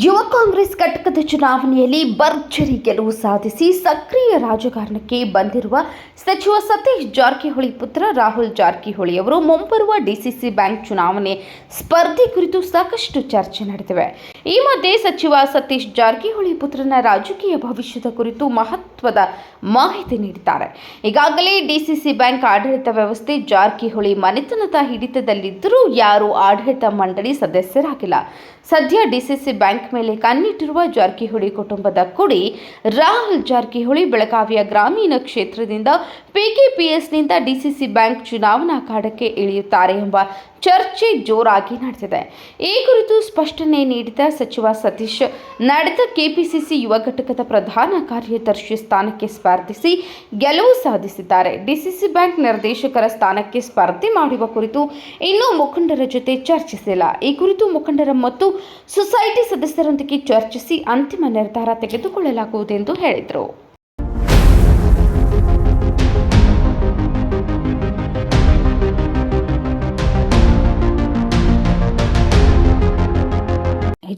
ಯುವ ಕಾಂಗ್ರೆಸ್ ಘಟಕದ ಚುನಾವಣೆಯಲ್ಲಿ ಭರ್ಜರಿ ಗೆಲುವು ಸಾಧಿಸಿ ಸಕ್ರಿಯ ರಾಜಕಾರಣಕ್ಕೆ ಬಂದಿರುವ ಸಚಿವ ಸತೀಶ್ ಜಾರಕಿಹೊಳಿ ಪುತ್ರ ರಾಹುಲ್ ಜಾರಕಿಹೊಳಿ ಅವರು ಮುಂಬರುವ ಡಿಸಿಸಿ ಬ್ಯಾಂಕ್ ಚುನಾವಣೆ ಸ್ಪರ್ಧೆ ಕುರಿತು ಸಾಕಷ್ಟು ಚರ್ಚೆ ನಡೆದಿವೆ. ಈ ಮಧ್ಯೆ ಸಚಿವ ಸತೀಶ್ ಜಾರಕಿಹೊಳಿ ಪುತ್ರನ ರಾಜಕೀಯ ಭವಿಷ್ಯದ ಕುರಿತು ಮಹತ್ವದ ಮಾಹಿತಿ ನೀಡಿದ್ದಾರೆ. ಈಗಾಗಲೇ ಡಿಸಿಸಿ ಬ್ಯಾಂಕ್ ಆಡಳಿತ ವ್ಯವಸ್ಥೆ ಜಾರಕಿಹೊಳಿ ಮನೆತನದ ಹಿಡಿತದಲ್ಲಿದ್ದರೂ ಯಾರೂ ಆಡಳಿತ ಮಂಡಳಿ ಸದಸ್ಯರಾಗಿಲ್ಲ. ಸದ್ಯ ಡಿಸಿಸಿ ಬ್ಯಾಂಕ್ ಮೇಲೆ ಕಣ್ಣಿಟ್ಟಿರುವ ಜಾರಕಿಹೊಳಿ ಕುಟುಂಬದ ಕುಡಿ ರಾಹುಲ್ ಜಾರಕಿಹೊಳಿ ಬೆಳಗಾವಿಯ ಗ್ರಾಮೀಣ ಕ್ಷೇತ್ರದಿಂದ ಪಿಕೆಪಿಎಸ್ನಿಂದ ಡಿಸಿಸಿ ಬ್ಯಾಂಕ್ ಚುನಾವಣಾ ಅಖಾಡಕ್ಕೆ ಇಳಿಯುತ್ತಾರೆ ಎಂಬ ಚರ್ಚೆ ಜೋರಾಗಿ ನಡೆದಿದೆ ಈ ಕುರಿತು ಸ್ಪಷ್ಟನೆ ನೀಡಿದ ಸಚಿವ ಸತೀಶ್, ನಡೆದ ಕೆಪಿಸಿಸಿ ಯುವ ಘಟಕದ ಪ್ರಧಾನ ಕಾರ್ಯದರ್ಶಿ ಸ್ಥಾನಕ್ಕೆ ಸ್ಪರ್ಧಿಸಿ ಗೆಲುವು ಸಾಧಿಸಿದ್ದಾರೆ. ಡಿಸಿಸಿ ಬ್ಯಾಂಕ್ ನಿರ್ದೇಶಕರ ಸ್ಥಾನಕ್ಕೆ ಸ್ಪರ್ಧೆ ಮಾಡುವ ಕುರಿತು ಇನ್ನೂ ಮುಖಂಡರ ಜೊತೆ ಚರ್ಚಿಸಿಲ್ಲ. ಈ ಕುರಿತು ಮುಖಂಡರ ಮತ್ತು ಸೊಸೈಟಿ ಸದಸ್ಯರೊಂದಿಗೆ ಚರ್ಚಿಸಿ ಅಂತಿಮ ನಿರ್ಧಾರ ತೆಗೆದುಕೊಳ್ಳಲಾಗುವುದೆಂದು ಹೇಳಿದರು.